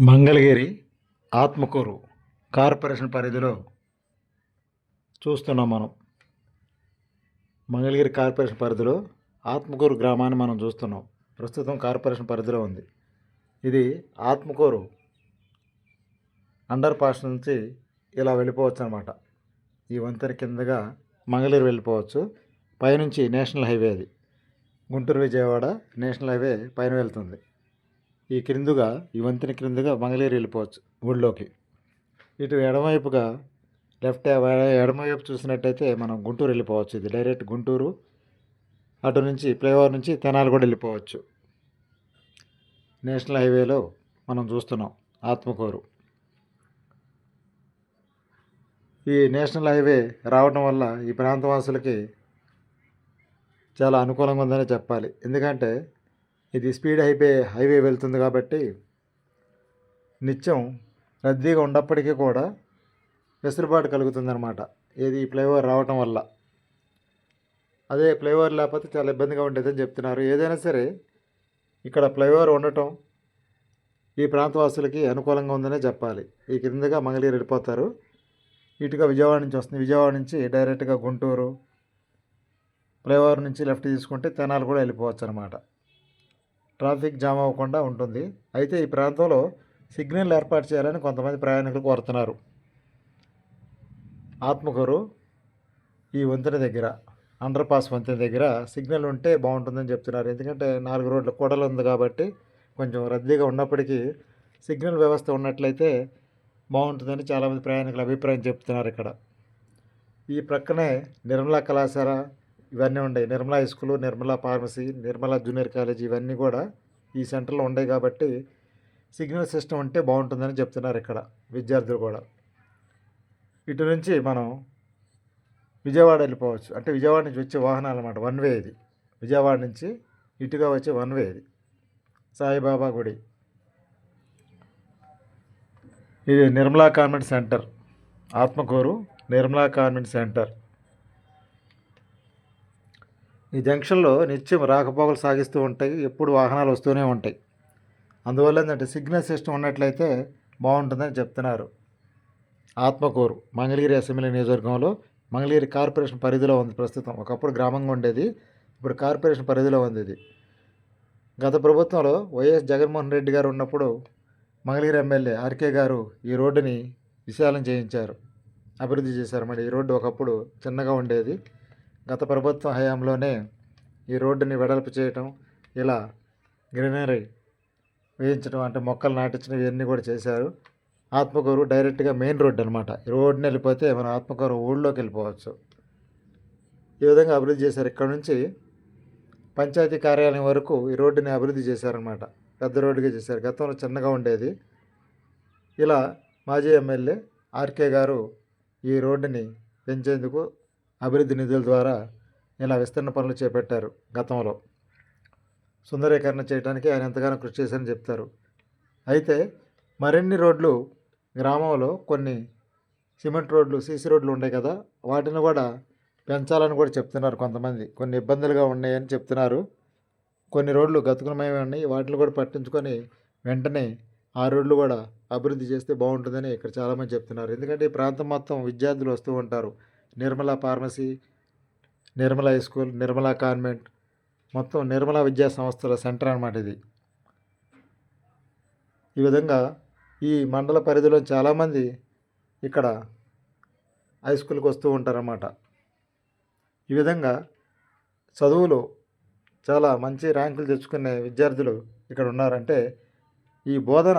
Mangalagiri Atmakur corporation పరిధిలో చూస్తున్నాం మనం. మంగళగిరి కార్పొరేషన్ పరిధిలో ఆత్మకూరు గ్రామాన్ని మనం చూస్తున్నాం. ప్రస్తుతం కార్పొరేషన్ పరిధిలో ఉంది. ఇది ఆత్మకూరు అండర్ పాస్ నుంచి ఇలా వెళ్ళిపోవచ్చు అనమాట ఈ వంతెన కిందగా మంగళగిరి వెళ్ళిపోవచ్చు. పైనుంచి నేషనల్ హైవే అది. గుంటూరు విజయవాడ నేషనల్ హైవే పైన వెళ్తుంది. ఈ క్రిందుగా ఈ వంతెన క్రిందుగా మంగళగిరి వెళ్ళిపోవచ్చు ఊళ్ళోకి ఇటు ఎడమవైపుగా లెఫ్ట్ ఎడమవైపు చూసినట్టయితే మనం గుంటూరు వెళ్ళిపోవచ్చు. ఇది డైరెక్ట్ గుంటూరు. అటు నుంచి ఫ్లైఓవర్ నుంచి తెనాలి కూడా వెళ్ళిపోవచ్చు. నేషనల్ హైవేలో మనం చూస్తున్నాం ఆత్మకూరు. ఈ నేషనల్ హైవే రావడం వల్ల ఈ ప్రాంతవాసులకి చాలా అనుకూలంగా ఉందని చెప్పాలి. ఎందుకంటే ఇది స్పీడ్ హైవే హైవే వెళ్తుంది కాబట్టి నిత్యం రద్దీగా ఉన్నప్పటికీ కూడా వెసులుబాటు కలుగుతుందన్నమాట. ఏది ఈ ఫ్లైఓవర్ రావటం వల్ల. అదే ఫ్లైఓవర్ లేకపోతే చాలా ఇబ్బందిగా ఉండేదని చెప్తున్నారు. ఏదైనా సరే ఇక్కడ ఫ్లైఓవర్ ఉండటం ఈ ప్రాంతవాసులకి అనుకూలంగా ఉందనే చెప్పాలి. ఈ క్రిందగా మంగళగిరి వెళ్ళిపోతారు. ఇటుగా విజయవాడ నుంచి వస్తుంది. విజయవాడ నుంచి డైరెక్ట్గా గుంటూరు ఫ్లైఓవర్ నుంచి లెఫ్ట్ తీసుకుంటే తెనాలు కూడా వెళ్ళిపోవచ్చు అనమాట ట్రాఫిక్ జామ్ అవ్వకుండా ఉంటుంది. అయితే ఈ ప్రాంతంలో సిగ్నల్ ఏర్పాటు చేయాలని కొంతమంది ప్రయాణికులు కోరుతున్నారు. ఆత్మకూరు ఈ వంతెన దగ్గర అండర్ పాస్ వంతెన దగ్గర సిగ్నల్ ఉంటే బాగుంటుందని చెప్తున్నారు. ఎందుకంటే నాలుగు రోడ్ల కూడలు ఉంది కాబట్టి కొంచెం రద్దీగా ఉన్నప్పటికీ సిగ్నల్ వ్యవస్థ ఉన్నట్లయితే బాగుంటుందని చాలామంది ప్రయాణికుల అభిప్రాయం చెప్తున్నారు ఇక్కడ. ఈ ప్రక్కనే నిర్మలా కళాశాల ఇవన్నీ ఉన్నాయి Nirmala high school Nirmala pharmacy Nirmala junior college ఇవన్నీ కూడా ఈ సెంటర్లో ఉన్నాయి కాబట్టి సిగ్నల్ సిస్టమ్ ఉంటే బాగుంటుందని చెప్తున్నారు ఇక్కడ విద్యార్థులు కూడా. ఇటు నుంచి మనం విజయవాడ వెళ్ళిపోవచ్చు. అంటే విజయవాడ నుంచి వచ్చే వాహనాలు అన్నమాట. వన్ వే ఇది. విజయవాడ నుంచి ఇటుగా వచ్చే వన్ వే ఇది. సాయిబాబా గుడి. ఇది Nirmala convent centre. Atmakur Nirmala convent centre. ఈ జంక్షన్లో నిత్యం రాకపోకలు సాగిస్తూ ఉంటాయి ఎప్పుడు వాహనాలు వస్తూనే ఉంటాయి. అందువల్ల ఏంటంటే సిగ్నల్ సిస్టమ్ ఉన్నట్లయితే బాగుంటుందని చెప్తున్నారు. ఆత్మకూరు మంగళగిరి అసెంబ్లీ నియోజకవర్గంలో మంగళగిరి కార్పొరేషన్ పరిధిలో ఉంది ప్రస్తుతం. ఒకప్పుడు గ్రామంగా ఉండేది ఇప్పుడు కార్పొరేషన్ పరిధిలో ఉంది ఇది. గత ప్రభుత్వంలో వైఎస్ జగన్మోహన్ రెడ్డి గారు ఉన్నప్పుడు మంగళగిరి ఎమ్మెల్యే ఆర్కే గారు ఈ రోడ్డుని విశాలం చేయించారు అభివృద్ధి చేశారు. మరి ఈ రోడ్డు ఒకప్పుడు చిన్నగా ఉండేది గత ప్రభుత్వ హయాంలోనే ఈ రోడ్డుని వెడల్పు చేయటం ఇలా గ్రీనరీ వేయించడం అంటే మొక్కలు నాటించడం ఇవన్నీ కూడా చేశారు. ఆత్మకూరు డైరెక్ట్గా మెయిన్ రోడ్ అనమాట ఈ రోడ్డుని వెళ్ళిపోతే మన ఆత్మకూరు ఊళ్ళోకి వెళ్ళిపోవచ్చు. ఈ విధంగా అభివృద్ధి చేశారు. ఇక్కడ నుంచి పంచాయతీ కార్యాలయం వరకు ఈ రోడ్డుని అభివృద్ధి చేశారనమాట పెద్ద రోడ్డుగా చేశారు. గతంలో చిన్నగా ఉండేది. ఇలా మాజీ ఎమ్మెల్యే ఆర్కే గారు ఈ రోడ్డుని పెంచేందుకు అభివృద్ధి నిధుల ద్వారా ఇలా విస్తరణ పనులు చేపట్టారు గతంలో. సుందరీకరణ చేయడానికి ఆయన ఎంతగానో కృషి చేశారని చెప్తారు. అయితే మరిన్ని రోడ్లు గ్రామంలో కొన్ని సిమెంట్ రోడ్లు సీసీ రోడ్లు ఉన్నాయి కదా వాటిని కూడా పెంచాలని కూడా చెప్తున్నారు కొంతమంది. కొన్ని ఇబ్బందులుగా ఉన్నాయని చెప్తున్నారు. కొన్ని రోడ్లు గతుకులమై ఉన్నాయి వాటిని కూడా పట్టించుకొని వెంటనే ఆ రోడ్లు కూడా అభివృద్ధి చేస్తే బాగుంటుందని ఇక్కడ చాలామంది చెప్తున్నారు. ఎందుకంటే ఈ ప్రాంతం మొత్తం విద్యార్థులు వస్తూ ఉంటారు. Nirmala pharmacy Nirmala high school Nirmala convent మొత్తం నిర్మలా విద్యా సంస్థల సెంటర్ అనమాట ఇది. ఈ విధంగా ఈ మండల పరిధిలో చాలామంది ఇక్కడ హై స్కూల్కి వస్తూ ఉంటారన్నమాట. ఈ విధంగా చదువులో చాలా మంచి ర్యాంకులు తెచ్చుకునే విద్యార్థులు ఇక్కడ ఉన్నారంటే ఈ బోధన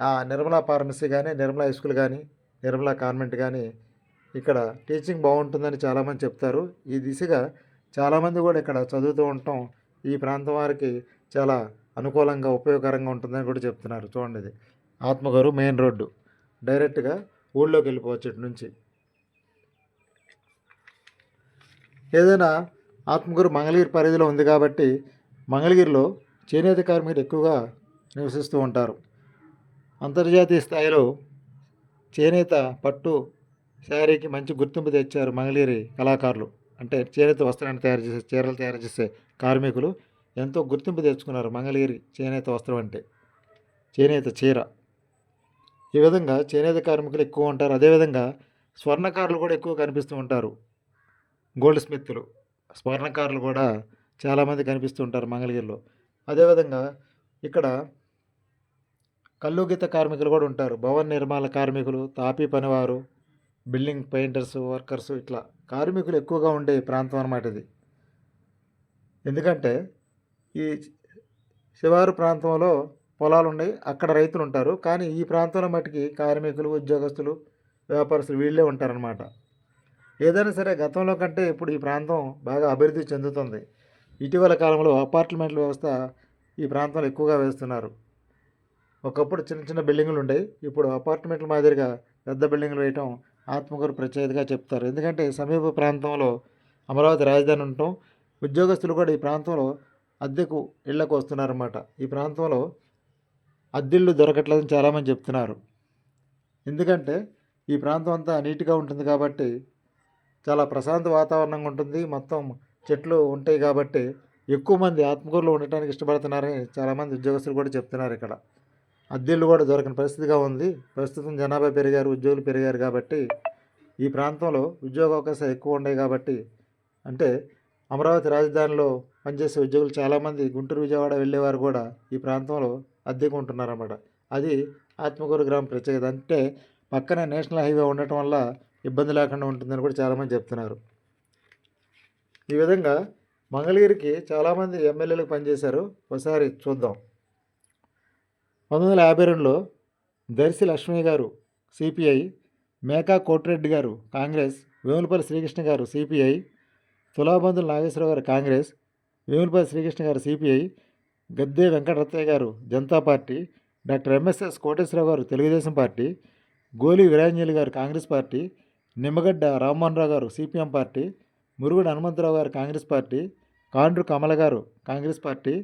ఆ నిర్మలా ఫార్మసీ కానీ నిర్మలా హై స్కూల్ కానీ నిర్మలా కాన్వెంట్ కానీ ఇక్కడ టీచింగ్ బాగుంటుందని చాలామంది చెప్తారు. ఈ దిశగా చాలామంది కూడా ఇక్కడ చదువుతూ ఉండటం ఈ ప్రాంతం వారికి చాలా అనుకూలంగా ఉపయోగకరంగా ఉంటుందని కూడా చెప్తున్నారు. చూడండి ఇది. ఆత్మగారు మెయిన్ రోడ్డు. డైరెక్ట్గా ఊళ్ళోకి వెళ్ళిపోవచ్చు ఇటు నుంచి. ఏదైనా ఆత్మగురు మంగళగిరి పరిధిలో ఉంది కాబట్టి మంగళగిరిలో చేనేత కార్మికులు ఎక్కువగా నివసిస్తూ ఉంటారు. అంతర్జాతీయ స్థాయిలో చేనేత పట్టు శారీకి మంచి గుర్తింపు తెచ్చారు మంగళగిరి కళాకారులు. అంటే చేనేత వస్త్రాన్ని తయారు చేసే చీరలు తయారు చేసే కార్మికులు ఎంతో గుర్తింపు తెచ్చుకున్నారు మంగళగిరి చేనేత వస్త్రం అంటే. చేనేత చీర. ఈ విధంగా చేనేత కార్మికులు ఎక్కువ ఉంటారు. అదేవిధంగా స్వర్ణకారులు కూడా ఎక్కువ కనిపిస్తూ ఉంటారు. గోల్డ్ స్మిత్లు స్వర్ణకారులు కూడా చాలామంది కనిపిస్తూ ఉంటారు మంగళగిరిలో. అదేవిధంగా ఇక్కడ కల్లుగీత కార్మికులు కూడా ఉంటారు. భవన నిర్మాణ కార్మికులు తాపీ పనివారు బిల్డింగ్ పెయింటర్స్ వర్కర్స్ ఇట్లా కార్మికులు ఎక్కువగా ఉండే ప్రాంతం అన్నమాట ఇది. ఎందుకంటే ఈ శివారు ప్రాంతంలో పొలాలు ఉన్నాయి అక్కడ రైతులు ఉంటారు. కానీ ఈ ప్రాంతంలో మటుకి కార్మికులు ఉద్యోగస్తులు వ్యాపారస్తులు వీళ్ళే ఉంటారనమాట ఏదైనా సరే గతంలో కంటే ఇప్పుడు ఈ ప్రాంతం బాగా అభివృద్ధి చెందుతుంది. ఇటీవల కాలంలో అపార్ట్మెంట్ల వ్యవస్థ ఈ ప్రాంతంలో ఎక్కువగా వేస్తున్నారు. ఒకప్పుడు చిన్న చిన్న బిల్డింగులు ఉండేవి ఇప్పుడు అపార్ట్మెంట్ల మాదిరిగా పెద్ద బిల్డింగులు వేయటం ఆత్మకూరు ప్రత్యేకతగా చెప్తారు. ఎందుకంటే సమీప ప్రాంతంలో అమరావతి రాజధాని ఉండటం ఉద్యోగస్తులు కూడా ఈ ప్రాంతంలో అద్దెకు ఇళ్ళకు వస్తున్నారన్నమాట. ఈ ప్రాంతంలో అద్దెళ్ళు దొరకట్లేదని చాలామంది చెప్తున్నారు. ఎందుకంటే ఈ ప్రాంతం అంతా నీట్గా ఉంటుంది కాబట్టి చాలా ప్రశాంత వాతావరణంగా ఉంటుంది. మొత్తం చెట్లు ఉంటాయి కాబట్టి ఎక్కువ మంది ఆత్మకూరులో ఉండటానికి ఇష్టపడుతున్నారని చాలామంది ఉద్యోగస్తులు కూడా చెప్తున్నారు ఇక్కడ. అద్దెలు కూడా దొరకని పరిస్థితిగా ఉంది. ప్రస్తుతం జనాభా పెరిగారు ఉద్యోగులు పెరిగారు కాబట్టి ఈ ప్రాంతంలో ఉద్యోగ అవకాశాలు ఎక్కువ ఉన్నాయి కాబట్టి అంటే అమరావతి రాజధానిలో పనిచేసే ఉద్యోగులు చాలామంది గుంటూరు విజయవాడ వెళ్ళేవారు కూడా ఈ ప్రాంతంలో అద్దెకు ఉంటున్నారన్నమాట. అది ఆత్మకూరు గ్రామం ప్రత్యేకత. అంటే పక్కనే నేషనల్ హైవే ఉండటం వల్ల ఇబ్బంది లేకుండా ఉంటుందని కూడా చాలామంది చెప్తున్నారు. ఈ విధంగా మంగళగిరికి చాలామంది ఎమ్మెల్యేలకు పనిచేశారు. ఒకసారి చూద్దాం. పంతొమ్మిది వందల యాభై రెండులో దర్శి లక్ష్మయ్య గారు సిపిఐ మేకా కోటిరెడ్డి గారు కాంగ్రెస్ వేములపల్లి శ్రీకృష్ణ గారు సిపిఐ తులాబంధుల నాగేశ్వరరావు గారు కాంగ్రెస్ వేములపల్లి శ్రీకృష్ణ గారు CPI Gadde Venkataratthaiah garu Janata party doctor MSS Koteswara Rao garu Telugu Desam party Goli Veeranjali garu Congress party Nimmagadda Rammohan Rao garu CPM party Murugudu Hanumantharao గారు కాంగ్రెస్ పార్టీ కాండ్రు కమల గారు కాంగ్రెస్ పార్టీ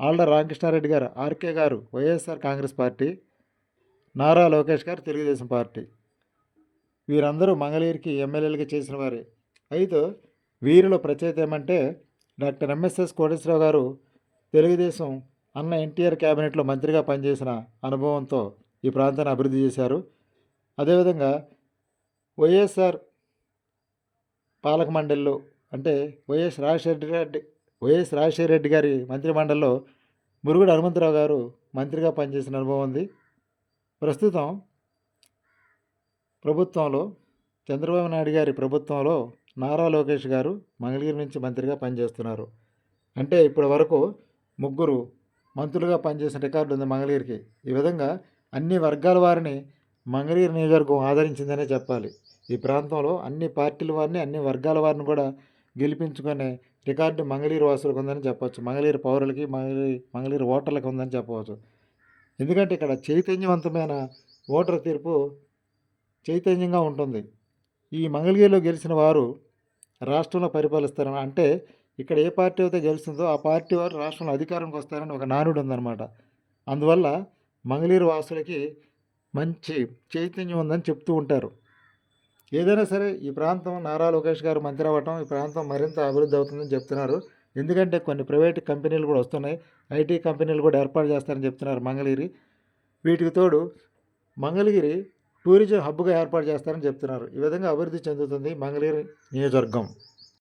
ఆళ్ళ Ramakrishna Reddy garu RK garu YSR Congress party Nara Lokesh garu Telugu Desam party. వీరందరూ మంగళగిరికి ఎమ్మెల్యేలుగా చేసిన వారే. అయితే వీరిలో ప్రత్యేకత ఏమంటే డాక్టర్ ఎంఎస్ఎస్ కోటేశ్వరరావు గారు తెలుగుదేశం అన్న ఎన్టీఆర్ క్యాబినెట్లో మంత్రిగా పనిచేసిన అనుభవంతో ఈ ప్రాంతాన్ని అభివృద్ధి చేశారు. అదేవిధంగా వైఎస్ఆర్ పాలక మండలిలో అంటే వైఎస్ రాజశేఖర రెడ్డి వైఎస్ రాజశేఖర రెడ్డి గారి మంత్రిమండలిలో మురుగుడు హనుమంతరావు గారు మంత్రిగా పనిచేసిన అనుభవం ఉంది. ప్రస్తుతం ప్రభుత్వంలో చంద్రబాబు నాయుడు గారి ప్రభుత్వంలో నారా లోకేష్ గారు మంగళగిరి నుంచి మంత్రిగా పనిచేస్తున్నారు. అంటే ఇప్పటి వరకు ముగ్గురు మంత్రులుగా పనిచేసిన రికార్డు ఉంది మంగళగిరికి. ఈ విధంగా అన్ని వర్గాల వారిని మంగళగిరి నియోజకవర్గం ఆదరించిందనే చెప్పాలి. ఈ ప్రాంతంలో అన్ని పార్టీల వారిని అన్ని వర్గాల వారిని కూడా గెలిపించుకునే రికార్డు మంగళీరు వాసులకు ఉందని చెప్పవచ్చు మంగళీరు పౌరులకి మంగళీ మంగళీరు ఓటర్లకు ఉందని చెప్పవచ్చు. ఎందుకంటే ఇక్కడ చైతన్యవంతమైన ఓటర్ తీర్పు చైతన్యంగా ఉంటుంది. ఈ మంగళగిరిలో గెలిచిన వారు రాష్ట్రంలో పరిపాలిస్తారు అంటే ఇక్కడ ఏ పార్టీ అయితే గెలుస్తుందో ఆ పార్టీ వారు రాష్ట్రంలో అధికారంకి వస్తారని ఒక నానుడు ఉందన్నమాట. అందువల్ల మంగళీరు వాసులకి మంచి చైతన్యం ఉందని చెప్తూ ఉంటారు. ఏదైనా సరే ఈ ప్రాంతం నారా లోకేష్ గారు మంత్రి అవ్వటం ఈ ప్రాంతం మరింత అభివృద్ధి అవుతుందని చెప్తున్నారు. ఎందుకంటే కొన్ని ప్రైవేట్ కంపెనీలు కూడా వస్తున్నాయి. ఐటీ కంపెనీలు కూడా ఏర్పాటు చేస్తారని చెప్తున్నారు మంగళగిరి. వీటికి తోడు మంగళగిరి టూరిజం హబ్గా ఏర్పాటు చేస్తారని చెప్తున్నారు. ఈ విధంగా అభివృద్ధి చెందుతుంది మంగళగిరి నియోజకవర్గం.